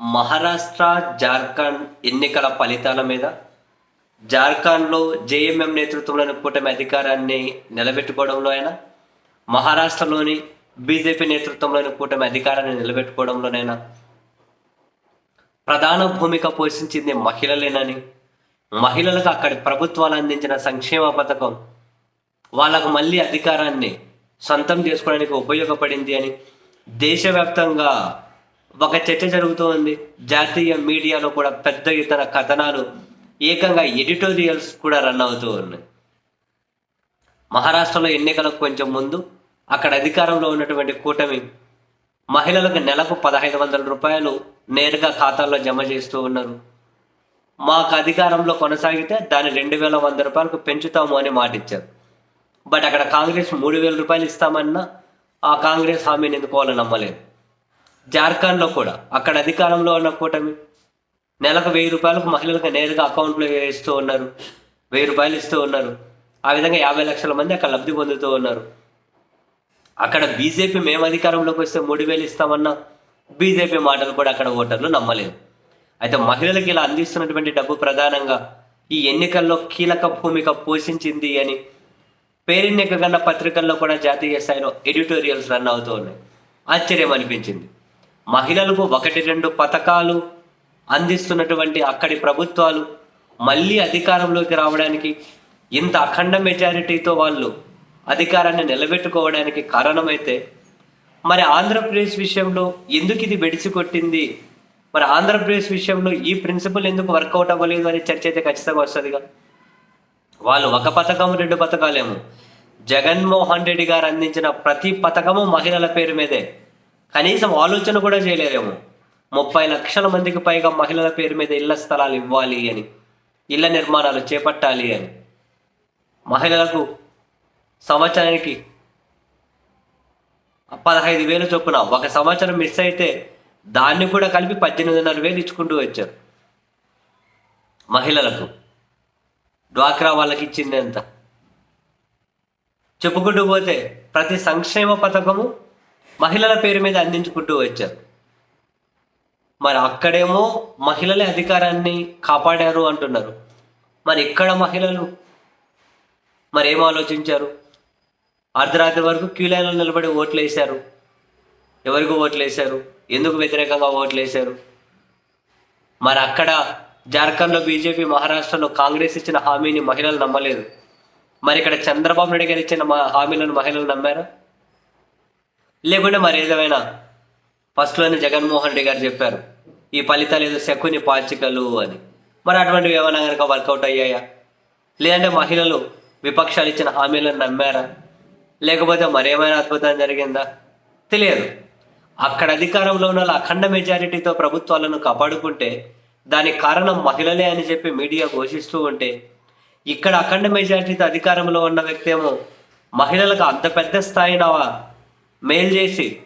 మహారాష్ట్ర జార్ఖండ్ ఎన్నికల ఫలితాల మీద జార్ఖండ్లో జేఎంఎం నేతృత్వంలోని కూటమి అధికారాన్ని నిలబెట్టుకోవడంలో అయినా మహారాష్ట్రలోని బీజేపీ నేతృత్వంలోని కూటమి అధికారాన్ని నిలబెట్టుకోవడంలోనైనా ప్రధాన భూమిక పోషించింది మహిళలేనని మహిళలకు అక్కడి ప్రభుత్వాలు అందించిన సంక్షేమ పథకం వాళ్ళకు మళ్ళీ అధికారాన్ని సొంతం చేసుకోవడానికి ఉపయోగపడింది అని దేశవ్యాప్తంగా ఒక చర్చ జరుగుతూ ఉంది జాతీయ మీడియాలో కూడా పెద్ద ఇతర కథనాలు ఏకంగా ఎడిటోరియల్స్ కూడా రన్ అవుతూ ఉన్నాయి. మహారాష్ట్రలో ఎన్నికలకు కొంచెం ముందు అక్కడ అధికారంలో ఉన్నటువంటి కూటమి మహిళలకు నెలకు పదహైదు వందల రూపాయలు నేరుగా ఖాతాల్లో జమ చేస్తూ ఉన్నారు. మాకు అధికారంలో కొనసాగితే దాన్ని రెండు వేల వంద రూపాయలకు పెంచుతాము అని మాటిచ్చారు బట్ అక్కడ కాంగ్రెస్ మూడు వేల రూపాయలు ఇస్తామన్నా ఆ కాంగ్రెస్ హామీని ఎందుకోవాలని నమ్మలేదు? జార్ఖండ్లో కూడా. అక్కడ అధికారంలో ఉన్న కూటమి. నెలకు వెయ్యి రూపాయలకు మహిళలకు నేరుగా అకౌంట్లో ఇస్తూ ఉన్నారు. వెయ్యి రూపాయలు ఇస్తూ ఉన్నారు. ఆ విధంగా యాభై లక్షల మంది అక్కడ లబ్ధి పొందుతూ ఉన్నారు. అక్కడ బీజేపీ మేము అధికారంలోకి వస్తే మూడు వేలు ఇస్తామన్నా బీజేపీ మాటలు కూడా అక్కడ ఓటర్లు నమ్మలేదు. అయితే మహిళలకు ఇలా అందిస్తున్నటువంటి డబ్బు ప్రధానంగా ఈ ఎన్నికల్లో కీలక భూమిక పోషించింది అని పేరెన్నిక కన్నా పత్రికల్లో కూడా జాతీయ స్థాయిలో ఎడిటోరియల్స్ రన్ అవుతూ ఉన్నాయి. ఆశ్చర్యం అనిపించింది. మహిళలకు ఒకటి రెండు పథకాలు అందిస్తున్నటువంటి అక్కడి ప్రభుత్వాలు మళ్ళీ అధికారంలోకి రావడానికి ఇంత అఖండ మెజారిటీతో వాళ్ళు అధికారాన్ని నిలబెట్టుకోవడానికి కారణమైతే మరి ఆంధ్రప్రదేశ్ విషయంలో ఎందుకు ఇది బెడిసి కొట్టింది మరి ఆంధ్రప్రదేశ్ విషయంలో ఈ ప్రిన్సిపల్ ఎందుకు వర్కౌట్ అవ్వలేదు అనే చర్చ అయితే ఖచ్చితంగా వస్తుందిగా. వాళ్ళు ఒక పథకం రెండు పథకాలేమో. జగన్మోహన్ రెడ్డి గారు అందించిన ప్రతి పథకము మహిళల పేరు మీదే. కనీసం ఆలోచన కూడా చేయలేరేమో. ముప్పై లక్షల మందికి పైగా మహిళల పేరు మీద ఇళ్ళ స్థలాలు ఇవ్వాలి అని ఇళ్ళ నిర్మాణాలు చేపట్టాలి అని. మహిళలకు సంవత్సరానికి పదహైదు వేలు చొప్పున ఒక సంవత్సరం మిస్ అయితే దాన్ని కూడా కలిపి పద్దెనిమిదిన్నర వేలు ఇచ్చుకుంటూ వచ్చారు. మహిళలకు డ్వాక్రా వాళ్ళకి ఇచ్చింది ఎంత? చెప్పుకుంటూ పోతే ప్రతి సంక్షేమ పథకము మహిళల పేరు మీద అందించుకుంటూ వచ్చారు. మరి అక్కడేమో మహిళలే అధికారాన్ని కాపాడారు అంటున్నారు. మరి ఇక్కడ మహిళలు? మరి ఏం ఆలోచించారు? అర్ధరాత్రి వరకు క్యూ లైన్లో నిలబడి ఓట్లు వేశారు. ఎవరికి ఓట్లు వేశారు? ఎందుకు వ్యతిరేకంగా ఓట్లు వేశారు? మరి అక్కడ జార్ఖండ్లో బీజేపీ మహారాష్ట్రలో కాంగ్రెస్ ఇచ్చిన హామీని మహిళలు నమ్మలేదు. మరి ఇక్కడ చంద్రబాబు నాయుడు గారు ఇచ్చిన మా హామీలను మహిళలు నమ్మారా? లేకుంటే మరి ఏదేమైనా ఫస్ట్లోనే జగన్మోహన్ రెడ్డి గారు చెప్పారు ఈ ఫలితాలు ఏదో శకుని పాచికలు అని. మరి అటువంటివి ఏమైనా కనుక వర్కౌట్ అయ్యాయా? లేదంటే మహిళలు విపక్షాలు ఇచ్చిన హామీలను నమ్మారా? లేకపోతే మరేమైనా అద్భుతం జరిగిందా? తెలియదు. అక్కడ అధికారంలో ఉన్న వాళ్ళు అఖండ మెజారిటీతో ప్రభుత్వాలను కాపాడుకుంటే దానికి కారణం మహిళలే అని చెప్పి మీడియా ఘోషిస్తూ ఉంటే ఇక్కడ అఖండ మెజారిటీతో అధికారంలో ఉన్న వ్యక్తి ఏమో మహిళలకు అంత పెద్ద స్థాయిన మెయిల్ చేసి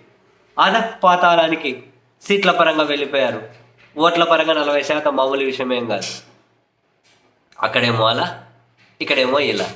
అధపాతాళానికి సీట్ల పరంగా వెళ్ళిపోయారు. ఓట్ల పరంగా నలభై శాతం మామూలు విషయమేం కాదు. అక్కడేమో అలా ఇక్కడేమో ఇలా.